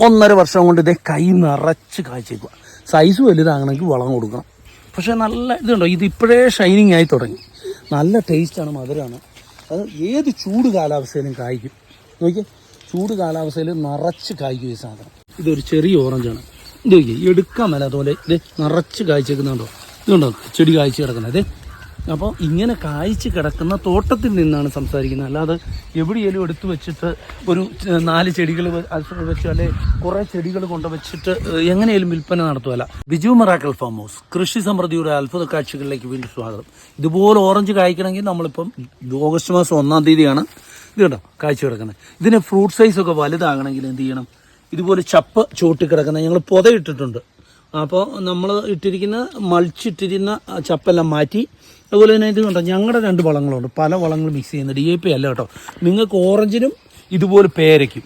ഒന്നര വർഷം കൊണ്ട് ഇതേ കൈ നിറച്ച് കാഴ്ചയ്ക്കുക സൈസ് വലുതാകണമെങ്കിൽ വളം കൊടുക്കണം. പക്ഷേ നല്ല ഇതുണ്ടോ? ഇത് ഇപ്പോഴേ ഷൈനിങ് ആയി തുടങ്ങി. നല്ല ടേസ്റ്റാണ് മധുരമാണ് അത് ഏത് ചൂട് കാലാവസ്ഥയിലും കായ്ക്കും. നോക്കിയേ ചൂട് കാലാവസ്ഥയിൽ നിറച്ച് കായ്ക്കും ഈ സാധനം. ഇതൊരു ചെറിയ ഓറഞ്ചാണ് ഇത് നോക്കിയേ എടുക്കാൻ മേല അതുപോലെ ഇത് നിറച്ച് കായ്ച്ചേക്കുന്നുണ്ടോ ഇതുണ്ടോ? ചെടി കായ്ച്ചു കിടക്കുന്നത്. ഇതേ അപ്പോൾ ഇങ്ങനെ കായ്ച്ച് കിടക്കുന്ന തോട്ടത്തിൽ നിന്നാണ് സംസാരിക്കുന്നത്. അല്ലാതെ എവിടെയെങ്കിലും എടുത്തു വെച്ചിട്ട് ഒരു നാല് ചെടികൾ വെച്ച് അല്ലെ കുറേ ചെടികൾ കൊണ്ട് വെച്ചിട്ട് എങ്ങനെയും വിൽപ്പന നടത്തുമല്ല ബിജു മറാക്കൽ ഫാം ഹൗസ് കൃഷി സമൃദ്ധിയുടെ അത്ഭുത കാഴ്ചകളിലേക്ക് വീണ്ടും സ്വാഗതം. ഇതുപോലെ ഓറഞ്ച് കായ്ക്കണമെങ്കിൽ നമ്മളിപ്പം ഓഗസ്റ്റ് മാസം ഒന്നാം തീയതിയാണ് ഇത് കേട്ടോ കാഴ്ച കിടക്കുന്നത്. ഇതിന് ഫ്രൂട്ട് സൈസ് ഒക്കെ വലുതാകണമെങ്കിൽ എന്ത് ചെയ്യണം? ഇതുപോലെ ചപ്പ് ചൂട്ടി കിടക്കുന്ന ഞങ്ങൾ പുതയിട്ടിട്ടുണ്ട്. അപ്പോൾ നമ്മൾ ഇട്ടിരിക്കുന്ന മൾച്ചിട്ടിരുന്ന ചപ്പെല്ലാം മാറ്റി അതുപോലെ തന്നെ ഇത് കണ്ടോ ഞങ്ങളുടെ രണ്ട് വളങ്ങളുണ്ട്. പല വളങ്ങൾ മിക്സ് ചെയ്യുന്നത് ഡി എ പി അല്ല കേട്ടോ. നിങ്ങൾക്ക് ഓറഞ്ചിനും ഇതുപോലെ പേരയ്ക്കും.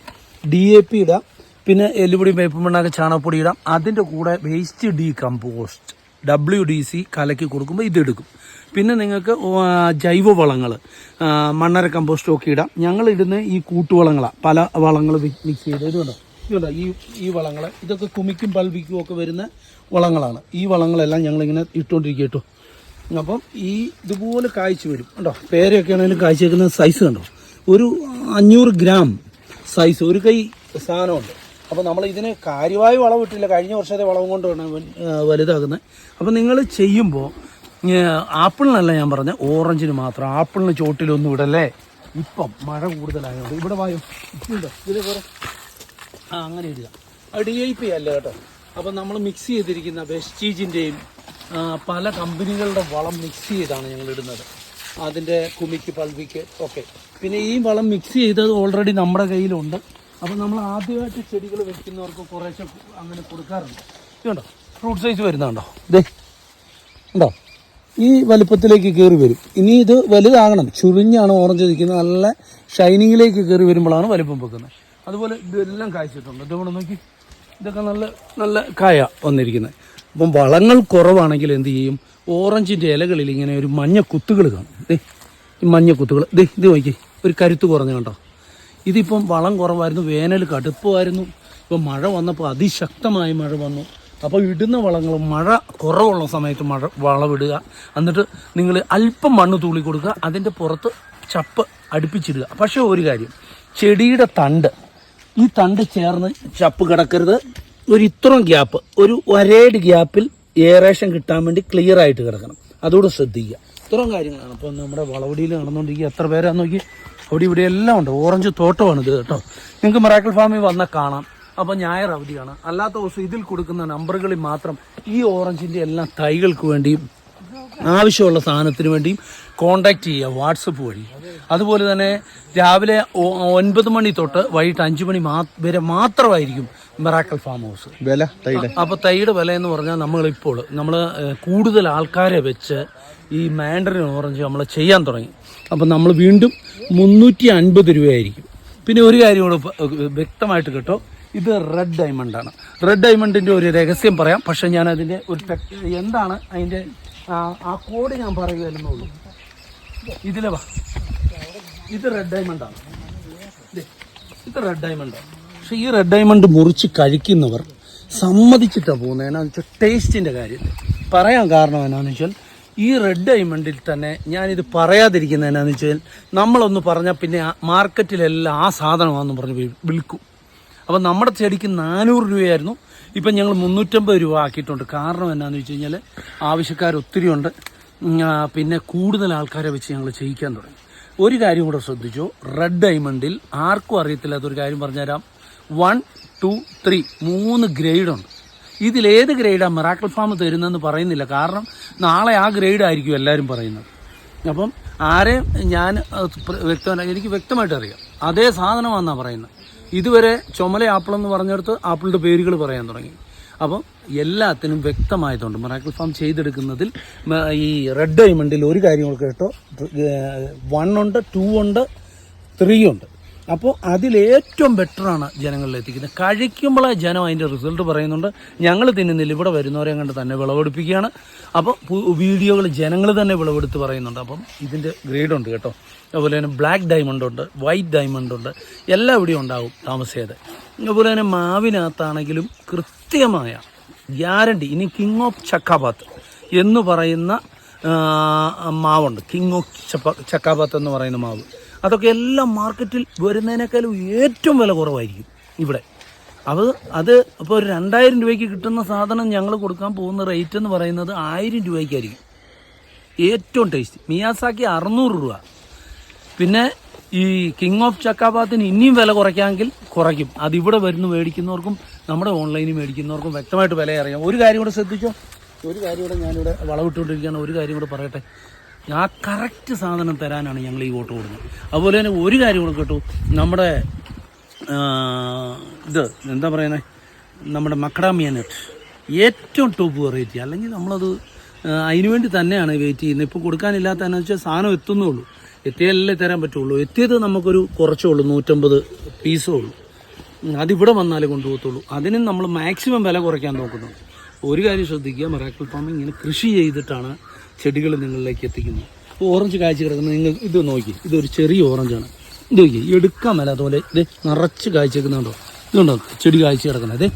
ഡി എ പി ഇടാം. പിന്നെ എല്ലുപൊടി വേപ്പമണ്ണാക്ക് ചാണകപ്പൊടി ഇടാം. അതിന്റെ കൂടെ waste decomposer W D C കലക്കി കൊടുക്കുമ്പോൾ ഇതെടുക്കും പിന്നെ നിങ്ങൾക്ക് ജൈവ വളങ്ങൾ മണ്ണര കമ്പോസ്റ്റും ഒക്കെ ഇടാം. ഞങ്ങൾ ഇടുന്ന ഈ കൂട്ടുവളങ്ങളാണ് പല വളങ്ങൾ മിക്സ് ചെയ്ത്. ഇതുണ്ടോ ഇതുണ്ടോ ഈ ഈ വളങ്ങൾ ഇതൊക്കെ കുമിക്കും പൽവിക്കും ഒക്കെ വരുന്ന വളങ്ങളാണ്. ഈ വളങ്ങളെല്ലാം ഞങ്ങളിങ്ങനെ ഇട്ടുകൊണ്ടിരിക്കും കേട്ടോ. അപ്പം ഈ ഇതുപോലെ കാഴ്ച വരും. കണ്ടോ? പേരയൊക്കെ ആണെങ്കിലും കായ്ച്ചേക്കുന്ന സൈസ് കണ്ടോ? ഒരു അഞ്ഞൂറ് ഗ്രാം സൈസ് ഒരു കൈ സാധനമുണ്ട്. അപ്പോൾ നമ്മൾ ഇതിന് കാര്യമായി വളവിട്ടില്ല കഴിഞ്ഞ വർഷത്തെ വളവും കൊണ്ടാണ് വലുതാക്കുന്നത് അപ്പോൾ നിങ്ങൾ ചെയ്യുമ്പോൾ ആപ്പിളിനല്ല ഞാൻ പറഞ്ഞ ഓറഞ്ചിന് മാത്രം. ആപ്പിളിന് ചോട്ടിലൊന്നും ഇടല്ലേ? ഇപ്പം മഴ കൂടുതലായതുകൊണ്ട് ഇവിടെ വായോ? ഇതുണ്ടോ? ഇതിൽ കുറെ ആ അങ്ങനെ ഇടുക. ഡി ഐ പി അല്ല കേട്ടോ. അപ്പം നമ്മൾ മിക്സ് ചെയ്തിരിക്കുന്ന വെസ്റ്റീജിന്റെയും പല കമ്പനികളുടെ വളം മിക്സ് ചെയ്താണ് ഞങ്ങൾ ഇടുന്നത്. അതിന്റെ കുമിക്ക് പൽവിക്ക് ഒക്കെ. പിന്നെ ഈ വളം മിക്സ് ചെയ്തത് ഓൾറെഡി നമ്മുടെ കയ്യിലുണ്ട്. അപ്പോൾ നമ്മൾ ആദ്യമായിട്ട് ചെടികൾ വെക്കുന്നവർക്ക് കുറേശ്ശെ അങ്ങനെ കൊടുക്കാറുണ്ട്. ഇതുണ്ടോ? ഫ്രൂട്ട് സൈസ് വരുന്നുണ്ടോ? ഇതേ ഉണ്ടോ? ഈ വലുപ്പത്തിലേക്ക് കയറി വരും. ഇനി ഇത് വലുതാകണം. ചുരിഞ്ഞാണ് ഓറഞ്ച് നിൽക്കുന്നത് നല്ല ഷൈനിങ്ങിലേക്ക് കയറി വരുമ്പോഴാണ് വലുപ്പം വെക്കുന്നത്. അതുപോലെ ഇതെല്ലാം കായ്ച്ചിട്ടുണ്ട്. ഇതുകൊണ്ട് നോക്കി. ഇതൊക്കെ നല്ല നല്ല കായ വന്നിരിക്കുന്നത്. അപ്പം വളങ്ങൾ കുറവാണെങ്കിൽ എന്ത് ചെയ്യും? ഓറഞ്ചിന്റെ ഇലകളിൽ ഇങ്ങനെ ഒരു മഞ്ഞ കുത്തുകൾ കാണും. ദേ ഈ മഞ്ഞ കുത്തുകൾ. ദേ ഇത് നോക്കി ഒരു കരുത്ത് കുറഞ്ഞ കണ്ടോ? ഇതിപ്പം വളം കുറവായിരുന്നു വേനൽ കടുപ്പമായിരുന്നു. ഇപ്പം മഴ വന്നപ്പോൾ അതിശക്തമായി മഴ വന്നു. അപ്പോൾ ഇടുന്ന വളങ്ങൾ മഴ കുറവുള്ള സമയത്ത് മഴ വളമിടുക. എന്നിട്ട് നിങ്ങൾ അല്പം മണ്ണ് തൂളി കൊടുക്കുക അതിന്റെ പുറത്ത് ചപ്പ് അടുപ്പിച്ചിടുക. പക്ഷേ ഒരു കാര്യം ചെടിയുടെ തണ്ട് ഈ തണ്ട് ചേർന്ന് ചപ്പ് കിടക്കരുത്. ഒരു ഇത്രയും ഗ്യാപ്പ് ഒരു ഒരേഡ് ഗ്യാപ്പിൽ ഏറേഷൻ കിട്ടാൻ വേണ്ടി ക്ലിയർ ആയിട്ട് കിടക്കണം. അതുകൂടെ ശ്രദ്ധിക്കുക. ഇത്രയും കാര്യങ്ങളാണ്. അപ്പോൾ നമ്മുടെ വളവടിയിൽ നടന്നുകൊണ്ടിരിക്കുക. എത്ര പേരാന്ന് നോക്കി. അവിടെ ഇവിടെ എല്ലാം ഉണ്ട്. ഓറഞ്ച് തോട്ടമാണ് ഇത് കേട്ടോ. നിങ്ങൾക്ക് മറാക്കൽ ഫാമിൽ വന്നാൽ കാണാം. അപ്പോൾ ഞായർ അവധിയാണ്. അല്ലാത്ത ദിവസം ഇതിൽ കൊടുക്കുന്ന നമ്പറുകളിൽ മാത്രം ഈ ഓറഞ്ചിന്റെ എല്ലാം തൈകൾക്ക് വേണ്ടിയും ആവശ്യമുള്ള സാധനത്തിന് വേണ്ടിയും കോണ്ടാക്ട് ചെയ്യുക വാട്സപ്പ് വഴി. അതുപോലെ തന്നെ രാവിലെ ഒൻപത് മണി തൊട്ട് വൈകിട്ട് അഞ്ച് മണി വരെ മാത്രമായിരിക്കും മെറാക്കൽ ഫാം ഹൗസ് വില തൈയുടെ അപ്പോൾ തൈയുടെ വില എന്ന് പറഞ്ഞാൽ നമ്മളിപ്പോൾ നമ്മൾ കൂടുതൽ ആൾക്കാരെ വെച്ച് ഈ മാൻഡറിൻ ഓറഞ്ച് നമ്മൾ ചെയ്യാൻ തുടങ്ങി. അപ്പം നമ്മൾ വീണ്ടും മുന്നൂറ്റി അൻപത് രൂപയായിരിക്കും. പിന്നെ ഒരു കാര്യം കൂടെ വ്യക്തമായിട്ട് കേട്ടോ. ഇത് റെഡ് ഡയമണ്ട് ആണ്. റെഡ് ഡയമണ്ടിന്റെ ഒരു രഹസ്യം പറയാം. പക്ഷേ ഞാൻ അതിന്റെ ഒരു എന്താണ് അതിന്റെ ആ കോഡ് ഞാൻ പറയുകയല്ലെന്നുള്ളൂ ഇതിലെ വാ. ഇത് റെഡ് ഡയമണ്ട് ആണ്. ദേ, ഇത് റെഡ് ഡയമണ്ട് പക്ഷെ ഈ റെഡ് ഡയമണ്ട് മുറിച്ച് കഴിക്കുന്നവർ സമ്മതിച്ചിട്ടാണ് പോകുന്നത്. എന്നാന്ന് വെച്ചാൽ ടേസ്റ്റിന്റെ കാര്യം. പറയാൻ കാരണം എന്നാന്ന് വെച്ചാൽ ഈ റെഡ് ഡയമണ്ടിൽ തന്നെ ഞാനിത് പറയാതിരിക്കുന്നത് എന്നാന്ന് വെച്ചാൽ നമ്മളൊന്ന് പറഞ്ഞാൽ പിന്നെ മാർക്കറ്റിലെല്ലാം ആ സാധനമാണെന്ന് പറഞ്ഞ് വിൽക്കും. അപ്പോൾ നമ്മുടെ ചെടിക്ക് നാനൂറ് രൂപയായിരുന്നു. ഇപ്പം ഞങ്ങൾ മുന്നൂറ്റമ്പത് രൂപ ആക്കിയിട്ടുണ്ട്. കാരണം എന്നാന്ന് വെച്ച് കഴിഞ്ഞാൽ ആവശ്യക്കാർ ഒത്തിരി ഉണ്ട്. പിന്നെ കൂടുതൽ ആൾക്കാരെ വെച്ച് ഞങ്ങൾ ചെയ്യിക്കാൻ തുടങ്ങി. ഒരു കാര്യം കൂടെ ശ്രദ്ധിച്ചു? റെഡ് ഡയമണ്ടിൽ ആർക്കും അറിയത്തില്ലാത്തൊരു കാര്യം പറഞ്ഞുതരാം. വൺ ടു ത്രീ മൂന്ന് ഗ്രേഡുണ്ട് ഇതിലേത് ഗ്രേഡാണ് മെറാക്കിൾ ഫാം തരുന്നതെന്ന് പറയുന്നില്ല. കാരണം നാളെ ആ ഗ്രേഡ് ആയിരിക്കും എല്ലാവരും പറയുന്നത്. അപ്പം ആരെയും ഞാൻ വ്യക്തമല്ല എനിക്ക് വ്യക്തമായിട്ട് അറിയാം. അതേ സാധനമാണെന്നാണ് പറയുന്നത്. ഇതുവരെ ചുമല ആപ്പിൾ എന്ന് പറഞ്ഞിടത്ത് ആപ്പിളിന്റെ പേരുകൾ പറയാൻ തുടങ്ങി. അപ്പം എല്ലാത്തിനും വ്യക്തമായതുകൊണ്ട് മറാക്കിൾ ഫാം ചെയ്തെടുക്കുന്നതിൽ ഈ റെഡ് ഡയമണ്ടിൽ ഒരു കാര്യം കേട്ടോ. വൺ ഉണ്ട് ടു ഉണ്ട് ത്രീ ഉണ്ട്. അപ്പോൾ അതിലേറ്റവും ബെറ്ററാണ് ജനങ്ങളിൽ എത്തിക്കുന്നത്. കഴിക്കുമ്പോഴേ ജനം അതിന്റെ റിസൾട്ട് പറയുന്നുണ്ട്. ഞങ്ങൾ തിന്നുന്നില്ല. ഇവിടെ വരുന്നവരെ കണ്ട് തന്നെ വിളവെടുപ്പിക്കുകയാണ്. അപ്പോൾ വീഡിയോകൾ ജനങ്ങൾ തന്നെ വിളവെടുത്ത് പറയുന്നുണ്ട്. അപ്പം ഇതിന്റെ ഗ്രേഡുണ്ട് കേട്ടോ. അതുപോലെ തന്നെ ബ്ലാക്ക് ഡയമണ്ട് ഉണ്ട് വൈറ്റ് ഡയമണ്ട് ഉണ്ട് എല്ലാം ഇവിടെയും ഉണ്ടാവും താമസിയാതെ. അതുപോലെ തന്നെ മാവിനകത്താണെങ്കിലും കൃത്യമായ ഗ്യാരണ്ടി ഇനി കിങ് ഓഫ് ചക്കാബാത്ത് എന്ന് പറയുന്ന മാവുണ്ട്. കിങ് ഓഫ് ചക്കാബാത്ത് എന്ന് പറയുന്ന മാവ്. അതൊക്കെ എല്ലാം മാർക്കറ്റിൽ വരുന്നതിനേക്കാളും ഏറ്റവും വില കുറവായിരിക്കും ഇവിടെ. അത് അത് ഇപ്പോൾ ഒരു രണ്ടായിരം രൂപയ്ക്ക് കിട്ടുന്ന സാധനം ഞങ്ങൾ കൊടുക്കാൻ പോകുന്ന റേറ്റ് എന്ന് പറയുന്നത് ആയിരം രൂപയ്ക്കായിരിക്കും. ഏറ്റവും ടേസ്റ്റ് മിയാസാക്കി അറുന്നൂറ് രൂപ. പിന്നെ ഈ കിങ് ഓഫ് ചക്കാബാത്തിന് ഇനിയും വില കുറയ്ക്കാമെങ്കിൽ കുറയ്ക്കും. അതിവിടെ വരുന്നു മേടിക്കുന്നവർക്കും നമ്മുടെ ഓൺലൈനിൽ മേടിക്കുന്നവർക്കും വ്യക്തമായിട്ട് വില അറിയാം ഒരു കാര്യം കൂടെ ശ്രദ്ധിച്ചോ? ഒരു കാര്യം കൂടെ ഞാനിവിടെ വളവിട്ടുകൊണ്ടിരിക്കുകയാണ്. ഒരു കാര്യം കൂടെ പറയട്ടെ. ആ കറക്റ്റ് സാധനം തരാനാണ് ഞങ്ങൾ ഈ വോട്ട് കൊടുക്കുന്നത്. അതുപോലെ തന്നെ ഒരു കാര്യം കൂടെ കേട്ടു. നമ്മുടെ ഇത് എന്താ പറയുന്നത് നമ്മുടെ മക്കഡാമിയ നെറ്റ് ഏറ്റവും ടോപ്പ് വെറൈറ്റി അല്ലെങ്കിൽ നമ്മളത് അതിനുവേണ്ടി അതിനു വേണ്ടി തന്നെയാണ് വെയിറ്റ് ചെയ്യുന്നത്. ഇപ്പോൾ കൊടുക്കാനില്ലാത്ത എന്ന് വെച്ചാൽ സാധനം എത്തുന്നേ ഉള്ളൂ. എത്തിയാലല്ലേ തരാൻ പറ്റുള്ളൂ. എത്തിയത് നമുക്കൊരു കുറച്ചേ ഉള്ളൂ നൂറ്റമ്പത് പീസേ ഉള്ളൂ. അതിവിടെ വന്നാലേ കൊണ്ടുപോകത്തുള്ളൂ. അതിനും നമ്മൾ മാക്സിമം വില കുറയ്ക്കാൻ നോക്കുന്നുണ്ട്. ഒരു കാര്യം ശ്രദ്ധിക്കുക മെറാക്കിൾ ഫാമിംഗ് ഇങ്ങനെ കൃഷി ചെയ്തിട്ടാണ് ചെടികൾ നിങ്ങളിലേക്ക് എത്തിക്കുന്നു. അപ്പോൾ ഓറഞ്ച് കാഴ്ച കിടക്കുന്നത് നിങ്ങൾ ഇത് നോക്കി. ഇതൊരു ചെറിയ ഓറഞ്ചാണ്. ഇത് നോക്കി. എടുക്കാൻ മേല അതുപോലെ ഇത് നിറച്ച് കാഴ്ച ഇതുണ്ടോ? ചെടി കാഴ്ച കിടക്കുന്നത്.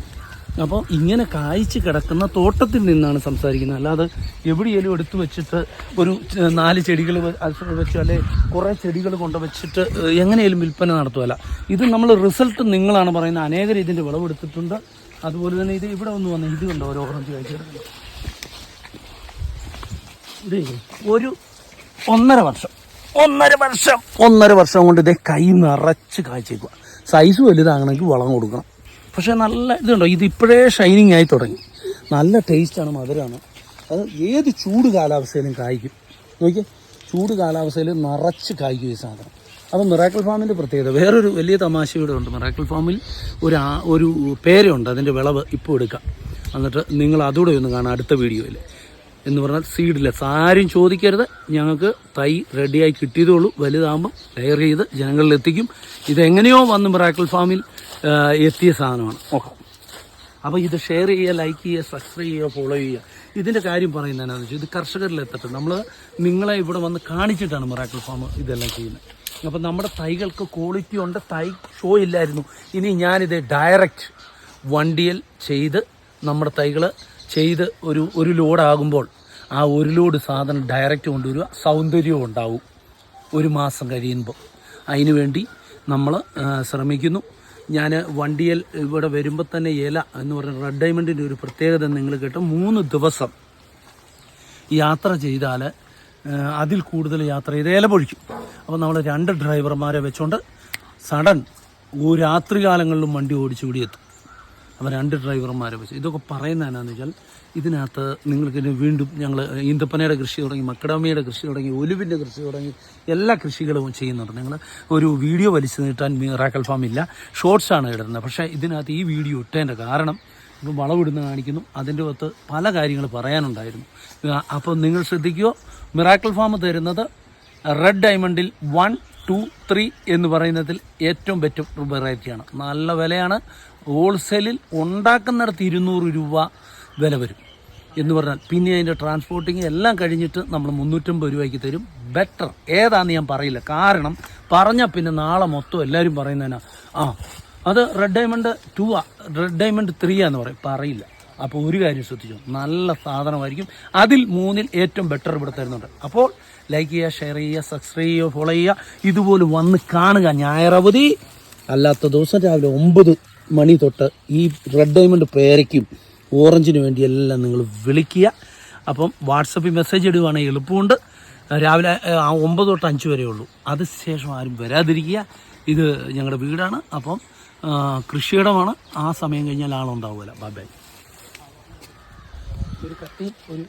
അപ്പോൾ ഇങ്ങനെ കായ്ച്ച് കിടക്കുന്ന തോട്ടത്തിൽ നിന്നാണ് സംസാരിക്കുന്നത്. അല്ലാതെ എവിടെയെങ്കിലും എടുത്തു വെച്ചിട്ട് ഒരു നാല് ചെടികൾ വെച്ച് അല്ലെ കുറേ ചെടികൾ കൊണ്ട് വെച്ചിട്ട് എങ്ങനെയാലും വിൽപ്പന നടത്തുമല്ല ഇത് നമ്മൾ റിസൾട്ട് നിങ്ങളാണ് പറയുന്നത്. അനേകർ ഇതിന്റെ വിളവെടുത്തിട്ടുണ്ട്. അതുപോലെ തന്നെ ഇത് ഇവിടെ ഒന്ന് വന്ന് ഇത് കണ്ടോ? ഒരു ഓറഞ്ച് കാഴ്ച കിടക്കുന്നത് ഒരു ഒന്നര വർഷം. ഒന്നര വർഷം. ഒന്നര വർഷം കൊണ്ട് ഇതേ കൈ നിറച്ച് കാഴ്ചയ്ക്കുക സൈസ് വലുതാകണമെങ്കിൽ വളം കൊടുക്കണം. പക്ഷേ നല്ല ഇതുണ്ടോ? ഇത് ഇപ്പോഴേ ഷൈനിങ് ആയി തുടങ്ങി. നല്ല ടേസ്റ്റാണ് മധുരമാണ് അത് ഏത് ചൂട് കാലാവസ്ഥയിലും കായ്ക്കും. നോക്കിയേ ചൂട് കാലാവസ്ഥയിൽ നിറച്ച് കായ്ക്കും ഈ സാധനം. അപ്പം മിറാക്കിൾ ഫാമിന്റെ പ്രത്യേകത. വേറൊരു വലിയ തമാശ ഇവിടെ ഉണ്ട്. മിറാക്കിൾ ഫാമിൽ ഒരു ഒരു പേരുണ്ട്. അതിന്റെ വിളവ് ഇപ്പോൾ എടുക്കാം. എന്നിട്ട് നിങ്ങൾ അതുകൂടെ ഒന്ന് കാണാം അടുത്ത വീഡിയോയിൽ എന്ന് പറഞ്ഞാൽ സീഡ്ലെസ് ആരും ചോദിക്കരുത്. ഞങ്ങൾക്ക് തൈ റെഡിയായി കിട്ടിയതേ ഉള്ളൂ വലുതാകുമ്പം ലെയർ ചെയ്ത് ജനങ്ങളിൽ എത്തിക്കും. ഇതെങ്ങനെയോ വന്ന് മിറാക്കിൾ ഫാമിൽ എത്തിയ സാധനമാണ്. ഓക്കെ അപ്പോൾ ഇത് ഷെയർ ചെയ്യുക ലൈക്ക് ചെയ്യുക സബ്സ്ക്രൈബ് ചെയ്യുക ഫോളോ ചെയ്യുക. ഇതിന്റെ കാര്യം പറയുന്നത് എന്താണെന്ന് വെച്ചാൽ ഇത് കർഷകരിൽ എത്തട്ടെ. നമ്മൾ നിങ്ങളെ ഇവിടെ വന്ന് കാണിച്ചിട്ടാണ് മിറാക്കിൾ ഫാം ഇതെല്ലാം ചെയ്യുന്നത്. അപ്പം നമ്മുടെ തൈകൾക്ക് ക്വാളിറ്റി ഉണ്ട്. തൈ ഷോ ഇല്ലായിരുന്നു. ഇനി ഞാനിത് ഡയറക്റ്റ് വണ്ടിയിൽ ചെയ്ത് നമ്മുടെ തൈകൾ ചെയ്ത് ഒരു ഒരു ലോഡാകുമ്പോൾ ആ ഒരു ലോഡ് സാധനം ഡയറക്റ്റ് കൊണ്ടുവരിക സൗന്ദര്യവും ഉണ്ടാവും. ഒരു മാസം കഴിയുമ്പോൾ. അതിനു വേണ്ടി നമ്മൾ ശ്രമിക്കുന്നു. ഞാൻ വണ്ടിയിൽ ഇവിടെ വരുമ്പോൾ തന്നെ ഇല എന്ന് പറഞ്ഞ റെഡ് ഡയമണ്ടിന്റെ ഒരു പ്രത്യേകത നിങ്ങൾ കേട്ടോ മൂന്ന് ദിവസം യാത്ര ചെയ്താൽ അതിൽ കൂടുതൽ യാത്ര ചെയ്ത് ഇല പൊഴിക്കും. അപ്പോൾ നമ്മൾ രണ്ട് ഡ്രൈവർമാരെ വെച്ചുകൊണ്ട് സഡൻ രാത്രി കാലങ്ങളിലും വണ്ടി ഓടിച്ചു കൂടി എത്തും. അപ്പോൾ രണ്ട് ഡ്രൈവർമാരെ വെച്ച്. ഇതൊക്കെ പറയുന്ന എന്നാന്ന് വെച്ചാൽ ഇതിനകത്ത് നിങ്ങൾക്ക് വീണ്ടും ഞങ്ങൾ ഈന്തപ്പനയുടെ കൃഷി തുടങ്ങി മക്കഡാമിയുടെ കൃഷി തുടങ്ങി ഒലുവിന്റെ കൃഷി തുടങ്ങി എല്ലാ കൃഷികളും ചെയ്യുന്നുണ്ട്. നിങ്ങൾ ഒരു വീഡിയോ വലിച്ചു നീട്ടാൻ റാക്കൽ ഫാം ഇല്ല. ഷോർട്സ് ആണ് ഇടുന്നത്. പക്ഷേ ഇതിനകത്ത് ഈ വീഡിയോ ഇട്ടതിന്റെ കാരണം ഇപ്പം വളവിടുന്ന കാണിക്കുന്നു. അതിന്റെ അകത്ത് പല കാര്യങ്ങൾ പറയാനുണ്ടായിരുന്നു. അപ്പോൾ നിങ്ങൾ ശ്രദ്ധിക്കുക മിറാക്കിൾ ഫാം തരുന്നത് റെഡ് ഡയമണ്ടിൽ വൺ ടു ത്രീ എന്ന് പറയുന്നതിൽ ഏറ്റവും ബെറ്റർ വെറൈറ്റിയാണ് നല്ല വിലയാണ്. ഹോൾസെയിലിൽ ഉണ്ടാക്കുന്നിടത്ത് ഇരുന്നൂറ് രൂപ വില വരും. എന്ന് പറഞ്ഞാൽ പിന്നെ അതിന്റെ ട്രാൻസ്പോർട്ടിങ് എല്ലാം കഴിഞ്ഞിട്ട് നമ്മൾ മുന്നൂറ്റമ്പത് രൂപയ്ക്ക് തരും. ബെറ്റർ ഏതാണെന്ന് ഞാൻ പറയില്ല. കാരണം പറഞ്ഞാൽ പിന്നെ നാളെ മൊത്തം എല്ലാവരും പറയുന്നതിനാ ആ അത് റെഡ് ഡയമണ്ട് ടു ആ റെഡ് ഡയമണ്ട് ത്രീ ആന്ന് പറയും. പറയില്ല. അപ്പോൾ ഒരു കാര്യം ശ്രദ്ധിച്ചു നല്ല സാധനമായിരിക്കും. അതിൽ മൂന്നിൽ ഏറ്റവും ബെറ്റർ ഇവിടെ തരുന്നുണ്ട്. അപ്പോൾ ലൈക്ക് ചെയ്യുക ഷെയർ ചെയ്യുക സബ്സ്ക്രൈബ് ചെയ്യുക ഫോളോ ചെയ്യുക. ഇതുപോലെ വന്ന് കാണുക. ഞായറവധി അല്ലാത്ത ദിവസം രാവിലെ ഒമ്പത് മണി തൊട്ട് ഈ റെഡ് ഡയമണ്ട് പേരയ്ക്കും ഓറഞ്ചിന് വേണ്ടി എല്ലാം നിങ്ങൾ വിളിക്കുക. അപ്പം വാട്സപ്പിൽ മെസ്സേജ് ഇടുവാണെങ്കിൽ എളുപ്പമുണ്ട്. രാവിലെ ഒമ്പത് തൊട്ട് അഞ്ച് വരെ ഉള്ളൂ. അത് ശേഷം ആരും വരാതിരിക്കുക. ഇത് ഞങ്ങളുടെ വീടാണ്. അപ്പം കൃഷിയിടമാണ്. ആ സമയം കഴിഞ്ഞാൽ ആളുണ്ടാവുമല്ലോ ബൈ ബൈ ഒരു കത്തി ഒരു